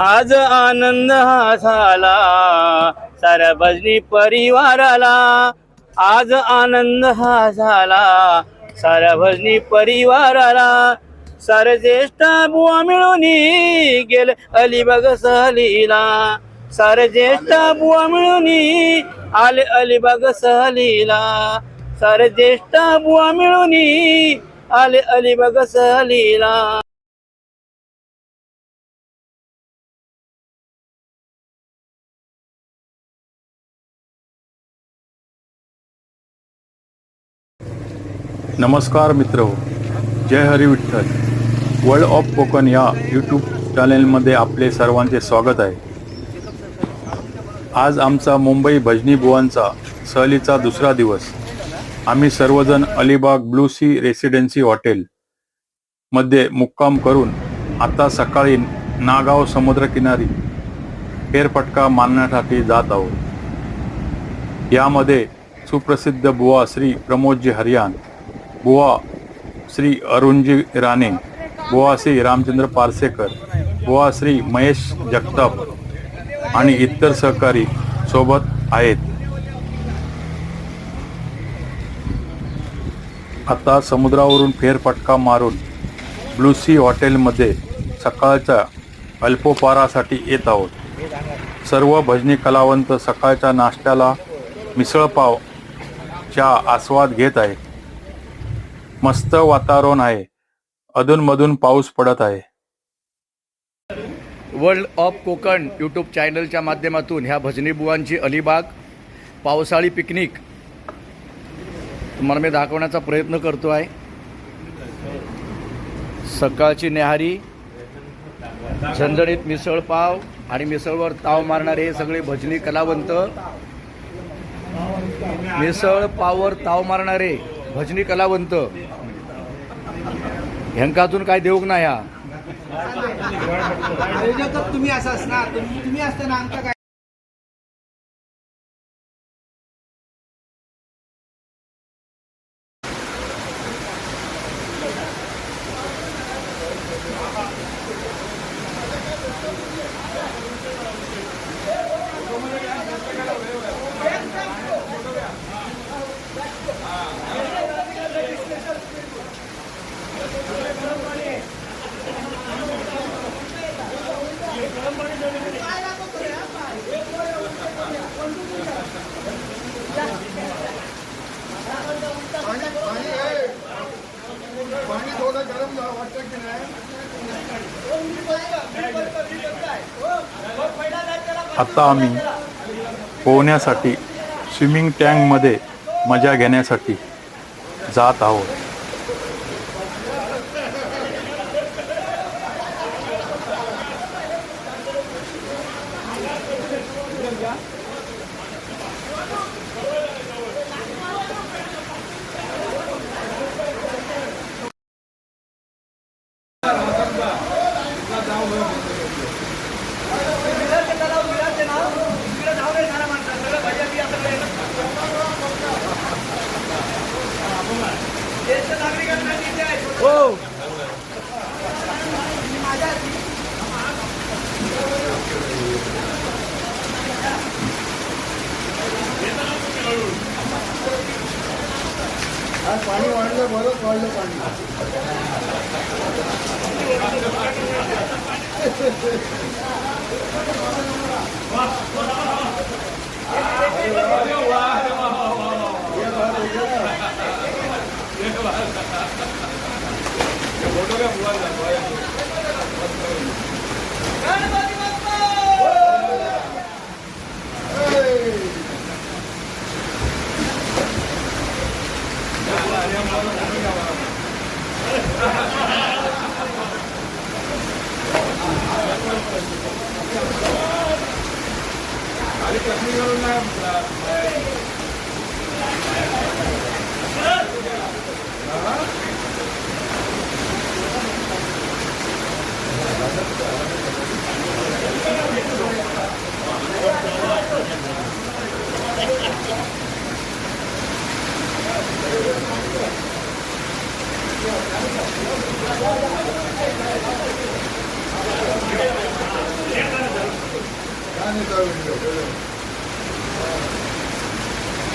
आज आनंद हा झाला. साऱ्या भजनी परिवाराला आज आनंद हा झाला. साऱ्या भजनी परिवाराला सारे ज्येष्ठ बुवा मिळून गेले. अलिबाग सहलीला. सारे ज्येष्ठ बुवा मिळून आले अलिबाग सहलीला. सारे ज्येष्ठ बुवा मिळून आले अलिबाग सहलीला. नमस्कार मित्र जय हरी विठ्ठल. वर्ल्ड ऑफ कोकण या यूट्यूब चॅनेलमध्ये आपले सर्वांचे स्वागत आहे. आज आमचा मुंबई भजनी बुवांचा सहलीचा दुसरा दिवस. आम्ही सर्वजण Alibag blue sea residency hotel मध्ये मुक्काम करून आता सकाळी नागाव समुद्रकिनारी फेरफटका मारण्यासाठी जात आहोत. यामध्ये सुप्रसिद्ध बुवा श्री प्रमोदजी हरियाण बुवा श्री अरुणजी राणे बुवा श्री रामचंद्र पारसेकर बुवा श्री महेश जगताप आणि इतर सहकारी सोबत आहेत. आता समुद्रावरून फेरफटका मारून ब्लू सी हॉटेलमध्ये सकाळच्या अल्पोपारासाठी येत आहोत. सर्व भजनी कलावंत सकाळच्या नाश्त्याला मिसळपाव चा आस्वाद घेत आहेत. मस्त वातावरण आहे. अधूनमधून पाऊस पडत आहे. वर्ल्ड ऑफ कोकण यूट्यूब चॅनलच्या माध्यमातून ह्या भजनी बुवांची अलिबाग पावसाळी पिकनिक तुम्हाला मी दाखवण्याचा प्रयत्न करतो आहे सकाळची न्याहारी झणझणीत मिसळपाव आणि मिसळवर ताव मारणारे हे सगळे भजनी कलावंत. मिसळ पाववर ताव मारणारे भजनी कलावंत. ह्यांका अजून काय देऊक नाही हा तुम्ही असं असणार. तुम्ही तुम्ही असताना आमचा काय आता आम्ही पोहण्यासाठी स्विमिंग टँकमध्ये मजा घेण्यासाठी जात आहोत. Whoa! પાણી વાળીને ભરો પાણી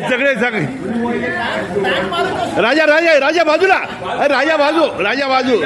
सगळे सगळे सगळे. राजा राजा राजा बाजूला. राजा बाजू राजा बाजू.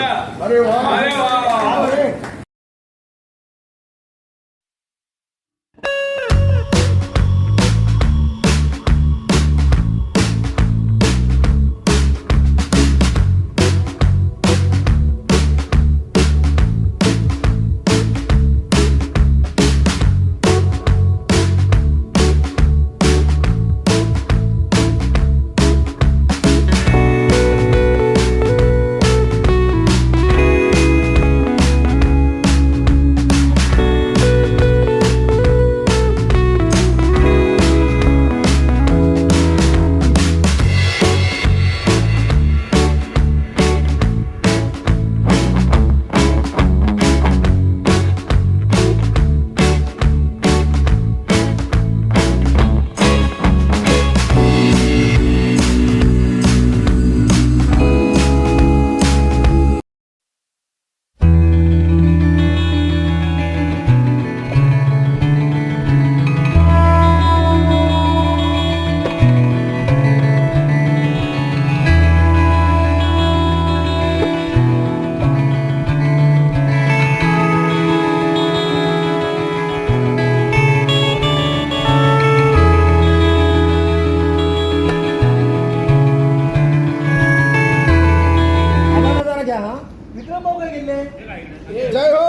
जय हो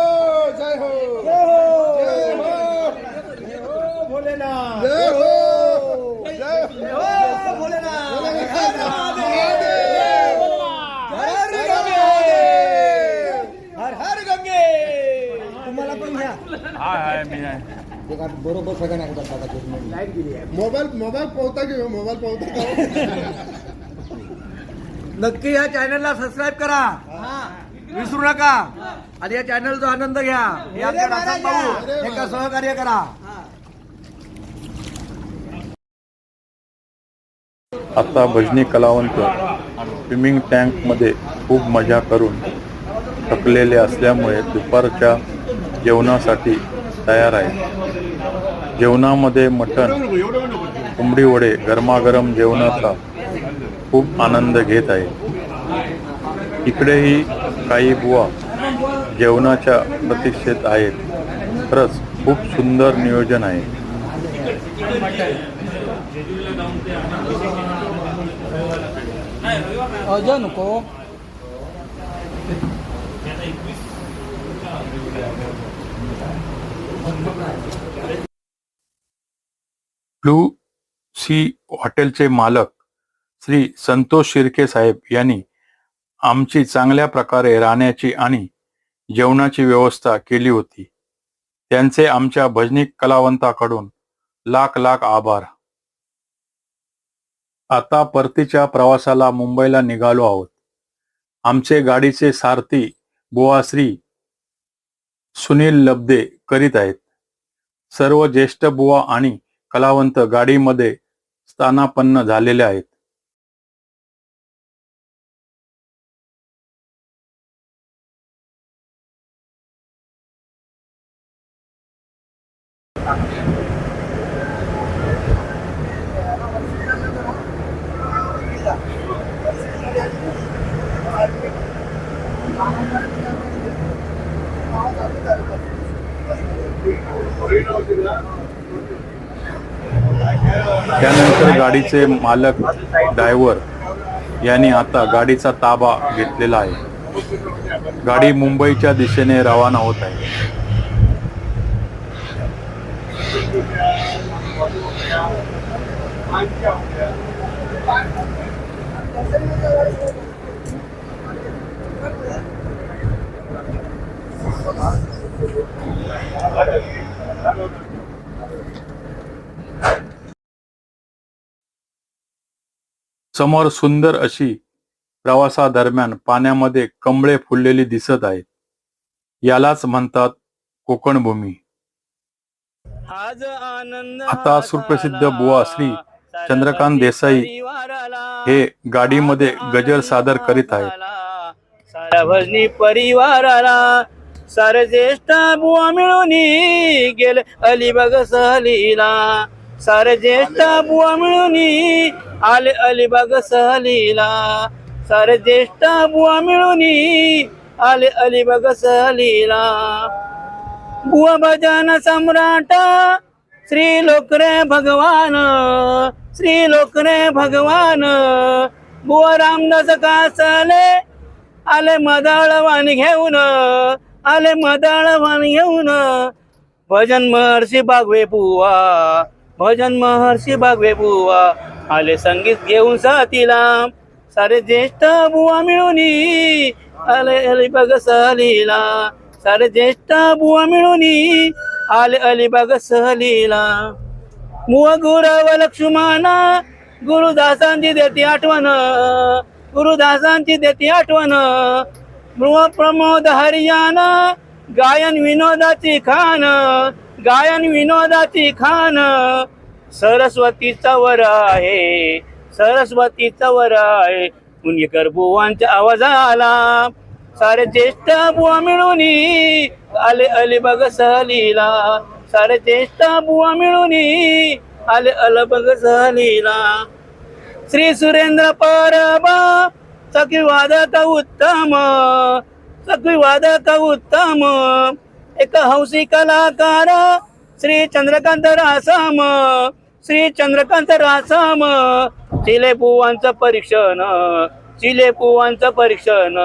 जय हो. जय हो. जय हो. भोलेनाथ. जय हो. जय हो. भोलेनाथ. हर गंगे. हर हर गंगे. तुम्हाला पण घ्या. बरोबर सगळ्यांना मोबाईल मोबाईल पोहता घेऊ मोबाईल पोहता नक्की या चॅनलला सबस्क्राईब करा. विसरू नका. आणि या चॅनलचा आनंद घ्या. हे आमच्या नाथात भाऊ. एका सहकार्य करा. आता भजनी कलावंत स्विमिंग टँकमध्ये खूप मजा करून थकलेले असल्यामुळे दुपारच्या जेवणासाठी तयार आहे. जेवणामध्ये मटण कोंबडी वडे गरमागरम जेवणाचा खूप आनंद घेत आहे. इकडेही काही बुवा जेवणाच्या प्रतीक्षेत आहेत. खरंच खूप सुंदर नियोजन आहे. नको ब्लू सी हॉटेलचे मालक श्री संतोष शिर्के साहेब यांनी आमची चांगल्या प्रकारे राहण्याची आणि जेवणाची व्यवस्था केली होती. त्यांचे आमच्या भजनिक कलावंताकडून लाख लाख आभार. आता परतीच्या प्रवासाला मुंबईला निघालो आहोत. आमचे गाडीचे सारथी बुवा श्री सुनील लब्दे करीत आहेत. सर्व ज्येष्ठ बुवा आणि कलावंत गाडीमध्ये स्थानापन्न झालेले आहेत. त्यानंतर गाडीचे मालक ड्रायव्हर यांनी आता गाडीचा ताबा घेतलेला आहे. गाडी मुंबईच्या दिशेने रवाना होत आहे. समोर सुंदर अशी प्रवासादरम्यान पाण्यामध्ये कमळे फुललेली दिसत आहेत यालाच म्हणतात कोकण भूमी आज आनंद आता सुप्रसिद्ध बुवा श्री चंद्रकांत देसाई हे गाडीमध्ये गजर सादर करीत आहेत. परिवाराला सारे ज्येष्ठ बुवा मिळून गेले. अलिबाग सहलीला. सारे ज्येष्ठ बुवा मिळून आले अलिबाग सहलीला. सारे ज्येष्ठ बुवा मिळून आले अलिबाग सहलीला. बुवा भजन सम्राट श्री लोकरे भगवान श्री लोकरे भगवान. बुवा रामदास कासले आले मदाळवान घेऊन आले मदाळवान घेऊन. भजन महर्षी बागवे बुवा भजन महर्षी बागवे बुवा. आले संगीत घेऊन साथीला. सारे ज्येष्ठ बुवा मिळून आले अलिबाग सहलीला. सारे ज्येष्ठ बुवा मिळून आले अलिबाग सहलीला. मुवा गुरव लक्ष्मणा गुरुदासांची देती आठवण गुरुदासांची देती आठवण. मुवा प्रमोद हरियाणा गायन विनोदाची खान गायन विनोदाची खान. सरस्वतीचा वर आहे सरस्वतीचा वर आहे. पुणेकर बुवांच्या आवाज आला सारे ज्येष्ठ बुवा मिळून आले अलिबाग सहलीला. सारे ज्येष्ठ बुवा मिळून आले अलबग सहलीला. श्री सुरेंद्र परबा सखी वादक उत्तम सखी वादक उत्तम. एक हौसी कलाकार श्री चंद्रकांत रासम श्री चंद्रकांत रासाम चिले बुवांचं परीक्षण चिले बुवांचं परीक्षण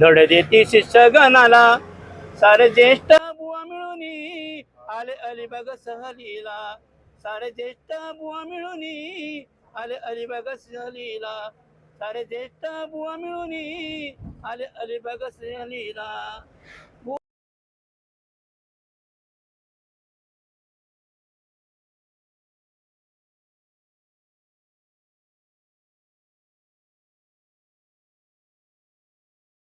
धड देती शिष्य गणाला. सारे ज्येष्ठ बुवा मिळून आले अलिबाग सहलीला. सारे ज्येष्ठ बुवा मिळून आले अलिबाग सहलीला. सारे ज्येष्ठ बुवा मिळून आले अलिबाग सहलीला.